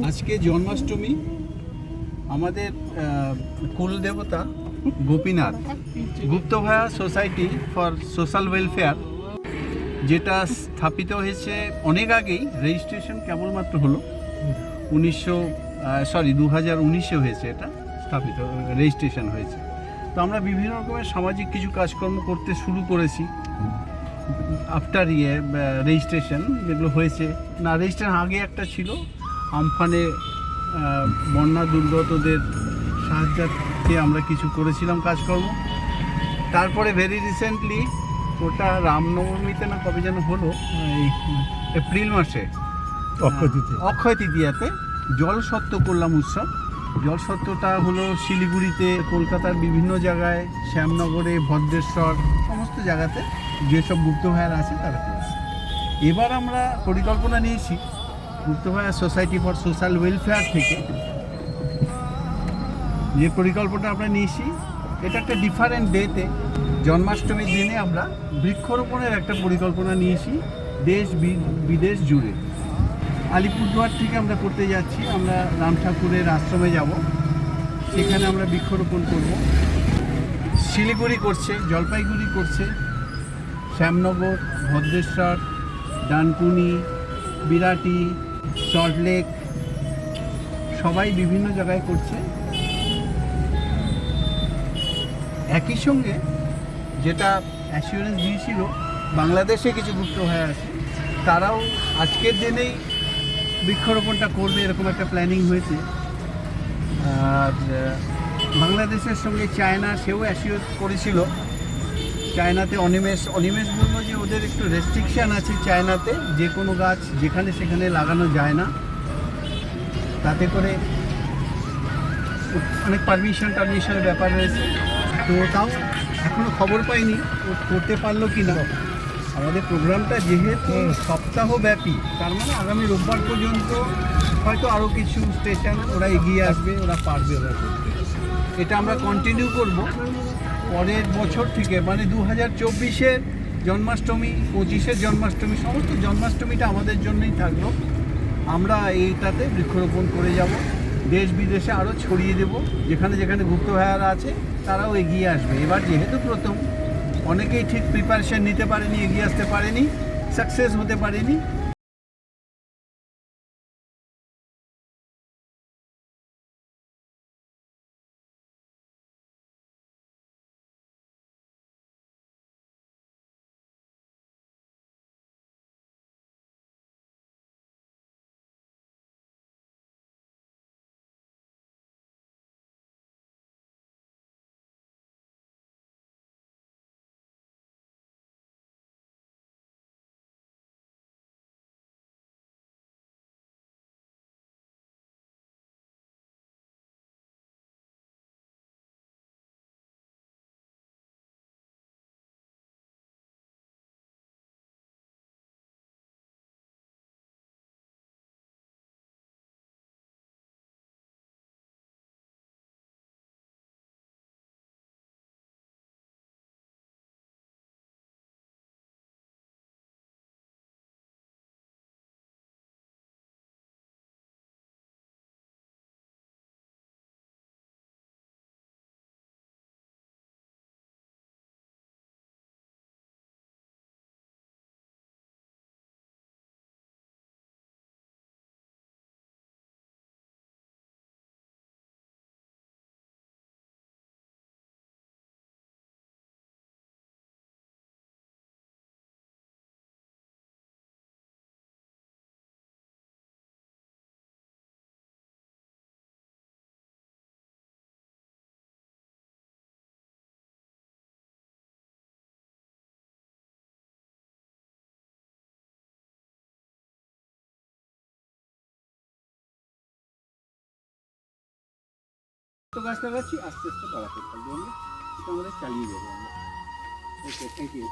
আজকে জন্মাষ্টমী আমাদের আহ, কুল দেবতা Gopinath Guptabhaya society for social welfare যেটা স্থাপিত হয়েছে অনেক আগেই রেজিস্ট্রেশন কেবলমাত্র হলো উনিশশো সরি দু হাজার উনিশে হয়েছে এটা স্থাপিত রেজিস্ট্রেশন হয়েছে। তো আমরা বিভিন্ন রকমের সামাজিক কিছু কাজকর্ম করতে শুরু করেছি। আফটার ইয়ে রেজিস্ট্রেশন যেগুলো হয়েছে না রেজিস্ট্রেশন আগে একটা ছিল আমফানে বন্যা দুর্গতদের সাহায্যার্থে আমরা কিছু করেছিলাম কাজকর্ম। তারপরে ভেরি রিসেন্টলি ওটা রামনবমীতে না কবে যেন হলো এই এপ্রিল মাসে অক্ষয় তৃতীয়া। অক্ষয় তৃতীয়াতে জল সত্য করলাম উৎসব। জল সত্যটা হলো শিলিগুড়িতে কলকাতার বিভিন্ন জায়গায় শ্যামনগরে ভদ্রেশ্বর সমস্ত জায়গাতে যেসব গুপ্তভায়ার আছে তারা করেছে। এবার আমরা পরিকল্পনা নিয়েছি Guptabhaya society for social welfare থেকে। যে পরিকল্পনা আমরা নিয়েছি, এটা একটা ডিফারেন্ট ডেতে জন্মাষ্টমীর দিনে আমরা বৃক্ষরোপণের একটা পরিকল্পনা নিয়েছি, দেশ বিদেশ জুড়ে। আলিপুরদুয়ার থেকে আমরা করতে যাচ্ছি, আমরা রাম ঠাকুরের আশ্রমে যাব। সেখানে আমরা বৃক্ষরোপণ করব। শিলিগুড়ি করছে, জলপাইগুড়ি করছে, শ্যামনগর, ভদ্রেশ্বর, ডানকুনি, বিরাটি সল্টলেক সবাই বিভিন্ন জায়গায় করছে। একই সঙ্গে যেটা অ্যাসিওরেন্স দিয়েছিল, বাংলাদেশে কিছু গুপ্ত হয়ে আছে, তারাও আজকের দিনেই বৃক্ষরোপণটা করবে এরকম একটা প্ল্যানিং হয়েছে। আর বাংলাদেশের সঙ্গে চায়না সেও অ্যাসিওর করেছিল। চায়নাতে অনিমেষ অনিমেষ বলব যে ওদের একটু রেস্ট্রিকশান আছে চায়নাতে, যে কোনো গাছ যেখানে সেখানে লাগানো যায় না। তাতে করে অনেক পারমিশন টারমিশনের ব্যাপার রয়েছে। তো তাও এখনও খবর পাইনি ও করতে পারল কি না? আমাদের প্রোগ্রামটা যেহেতু সপ্তাহব্যাপী, তার মানে আগামী রোববার পর্যন্ত হয়তো আরও কিছু স্টেশন ওরা এগিয়ে আসবে, ওরা পারবে ওরা করতে। এটা আমরা কন্টিনিউ করব। পরের বছর থেকে মানে দু হাজার চব্বিশের জন্মাষ্টমী পঁচিশের জন্মাষ্টমী, সমস্ত জন্মাষ্টমীটা আমাদের জন্যই থাকল। আমরা এইটাতে বৃক্ষরোপণ করে যাব। দেশ বিদেশে আরও ছড়িয়ে দেব। যেখানে যেখানে গুপ্তভায়ারা আছে, তারাও এগিয়ে আসবে। এবার যেহেতু প্রথম, অনেকেই ঠিক প্রিপারেশন নিতে পারেনি, এগিয়ে আসতে পারেনি সাকসেস হতে পারেনি তো গাছ লাগাচ্ছি, আস্তে আস্তে বাড়াতে থাকব আমরা। আমাদের চালিয়ে যাব আমরা। Okay thank you